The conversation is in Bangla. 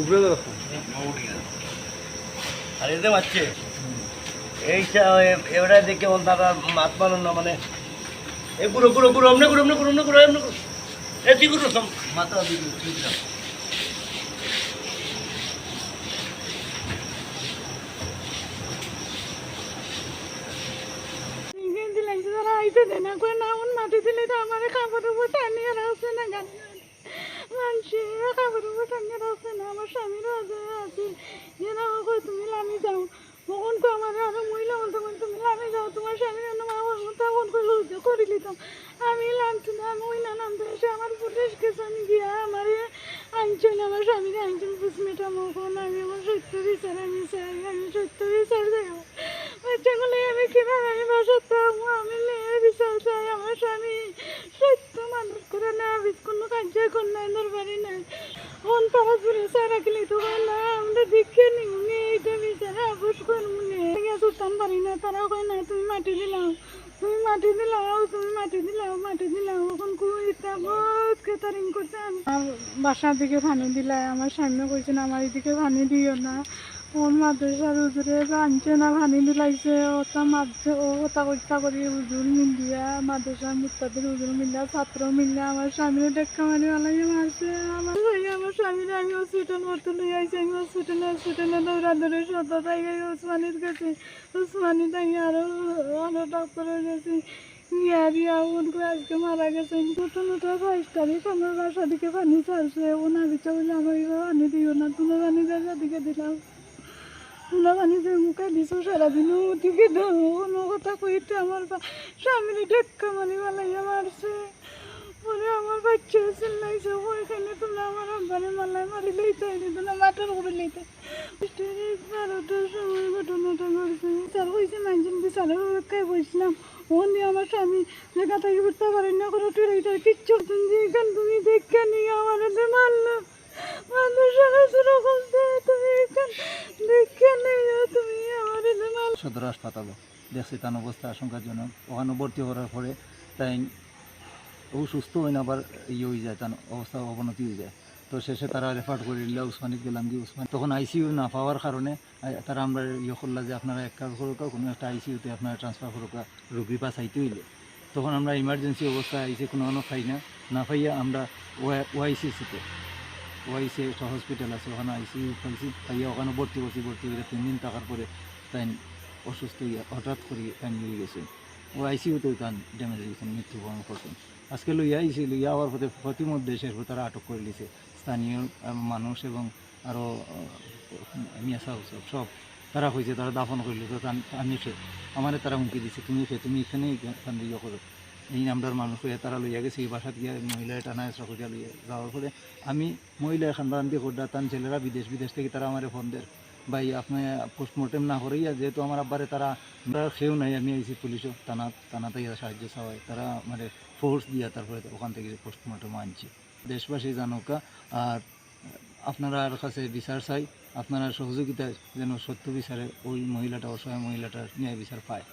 উপরে দেখো আর এতে পাচ্ছে। এইটা এবারে দেখে তারা মাত মানো না মানে। এ গুরু গুরু গুরু অমনে গুরু অমনে গুরু অমনে গুরু এমনে গুরু। এ তুই গুরু সম। মাথা দিবি ঠিক না কিন্তু লাগছে তারা আইতে দেয় না করে না এমন মাটি দিলে তো আমার কাপড় উপর টানিয়ে রাখছে না গাড়ি। মানছি কাপড় উপর টানিয়ে রাখছে না? আমার স্বামীর আছে আছে। এরা কই তুমি লামি যাও তখন তো আমার, আরও মহিলা বলতে তুমি লামি যাও তোমার স্বামীর অন্য মা বাবা তখন করে লজ্জা করে দিতাম আমি লামছি না না নামতে এসে আমার পুলিশ কেছে আমি গিয়া আমার আনছেন আমার স্বামীর আনছেন পুষমেটা মখন আমি আমার সত্য বিচার আমি চাই আমি সত্য বিচার দেবো বাচ্চাগুলো আমি কীভাবে আমি বাসার পাবো আমি মেয়ের বিচার চাই আমার স্বামী সত্য মানুষ করে না আমি কোনো কার্য কন্যায় দরবারি নাই ফোন পাওয়া ঘুরে সারা গেলে তো না আমরা দেখে নি উনি এইটা বিচার আবুস নিয়ে সুলতান পারি না তারা কয় না তুমি মাটি দিলাও, তুমি মাটি দিলাও, তুমি মাটি দিলাও মাটি দিলাও। এখন কুইটা বহুত কেতারিং করছে। বাসার দিকে পানি দিলাই আমার সামনে কইছে না, আমার এদিকে পানি দিও না। ওর মাদ্রাসার হুজুরে আনছে না পানি দিলাইছে ওটা মারছে ও ওটা কইতা করি হুজুর মিলিয়া মাদ্রাসার মুক্তাদের হুজুর মিলিয়া, ছাত্র মিলিয়া, আমার স্বামীর ডেক্কা মারি ওলাই মারছে। আমার ভাই আমার স্বামীর আমি হসপিটাল ভর্তি লই আইছি আমি হসপিটালে হসপিটালে দৌড়া দৌড়ে সত তাই ওসমানির কাছে ওসমানি তাই আরও আরও ডাক্তারের কাছে ইয়া দিয়া, উনকো আজকে মারা গেছে। নতুন নতুন বাইশ তারিখ আমার বাসা দিকে পানি ছাড়ছে। ও না দিচ্ছে বলে আমার পানি দিও না, তুমি পানি দিকে দিলাম। পানি যে মুখে দিছো, সারাদিন দাও কোনো কথা কইতে আমার স্বামীর ঢেক্কা মারি মালাইয়া মারছে। পরে আমার বাচ্চা চিল্লাইছে ওইখানে তোমরা আমার আব্বারে মালাই মারি লইতে হয়নি তোমরা মাটার করে লইতে বারোটার সময় ঘটনাটা ঘটছে। বিচার হয়েছে মানছেন বিচারের অপেক্ষায় বসলাম ওন দিয়ে আমার স্বামী জায়গা থেকে উঠতে পারেন না তুই এইটা কিচ্ছু তুমি এখান তুমি দেখে নিয়ে আমার মারলো। মানুষ সেরকম তুমি এখান দেখে নিয়ে তুমি আমার হাতে মারলো সদর হাসপাতালও দেখছি তার অবস্থা আশঙ্কাজনক। ওখানে ভর্তি করার পরে তাই ও সুস্থ হয় না আবার ইয়ে হয়ে যায়, তার অবস্থা অবনতি হয়ে যায়। তো শেষে তারা রেফার করে দিলে উসমানিত গেলাম কি উসমান তখন আইসিইউ না পাওয়ার কারণে তারা আমরা ইয়ে করলা যে আপনারা এক কাজ করুক কোনো একটা আইসিইউতে আপনারা ট্রান্সফার করুক রুগী পাস আইতে হইলে। তখন আমরা ইমার্জেন্সি অবস্থা আইসি কোনো কোনো পাই না। না পাইয়া আমরা ওআইসিসিতে ওআইসি একটা হসপিটাল আছে, ওখানে আইসিইউ পাইছি, পাইয়া ওখানে ভর্তি করছি। ভর্তি করে তিন দিন থাকার পরে তাই অসুস্থ হইয়া হঠাৎ করে তাই নিয়ে গেছে। ও আইসিইউতে তার ড্যামেজ হয়ে গেছেন মৃত্যুবরণ করছেন আজকে লইয়া আইসি লইয়া আবার পথে প্রতিমধ্যে শেষ তারা আটক করে দিয়েছে স্থানীয় মানুষ এবং আরও মিয়া সাহেব সব তারা হয়েছে তারা দাফন করল, তো আমি সে আমারে তারা হুমকি দিছে, তুমি সে তুমি এখানেই তান ইয়ে করো। এই নামটার মানুষ হয়ে তারা লইয়া গেছে, এই বাসাত গিয়া মহিলা টানা এসরা করিয়া লইয়া যাওয়ার পরে আমি মহিলা খানদান দিয়ে করডা তান ছেলেরা বিদেশ বিদেশ থেকে তারা আমার ফোন দেয়। ভাই, আপনি পোস্টমর্টেম না করেই যেহেতু আমার আব্বারে তারা খেয়েও নাই, আমি আইসি পুলিশও টানা টানাতেই সাহায্য চাওয়াই তারা মানে ফোর্স দিয়া তারপরে ওখান থেকে পোস্টমর্টেম আনছি। দেশবাসী জানুকা আর আপনারা কাছে বিচার চাই, আপনারা সহযোগিতায় যেন সত্য বিচারে ওই মহিলাটা, অসহায় মহিলাটার ন্যায় বিচার পায়।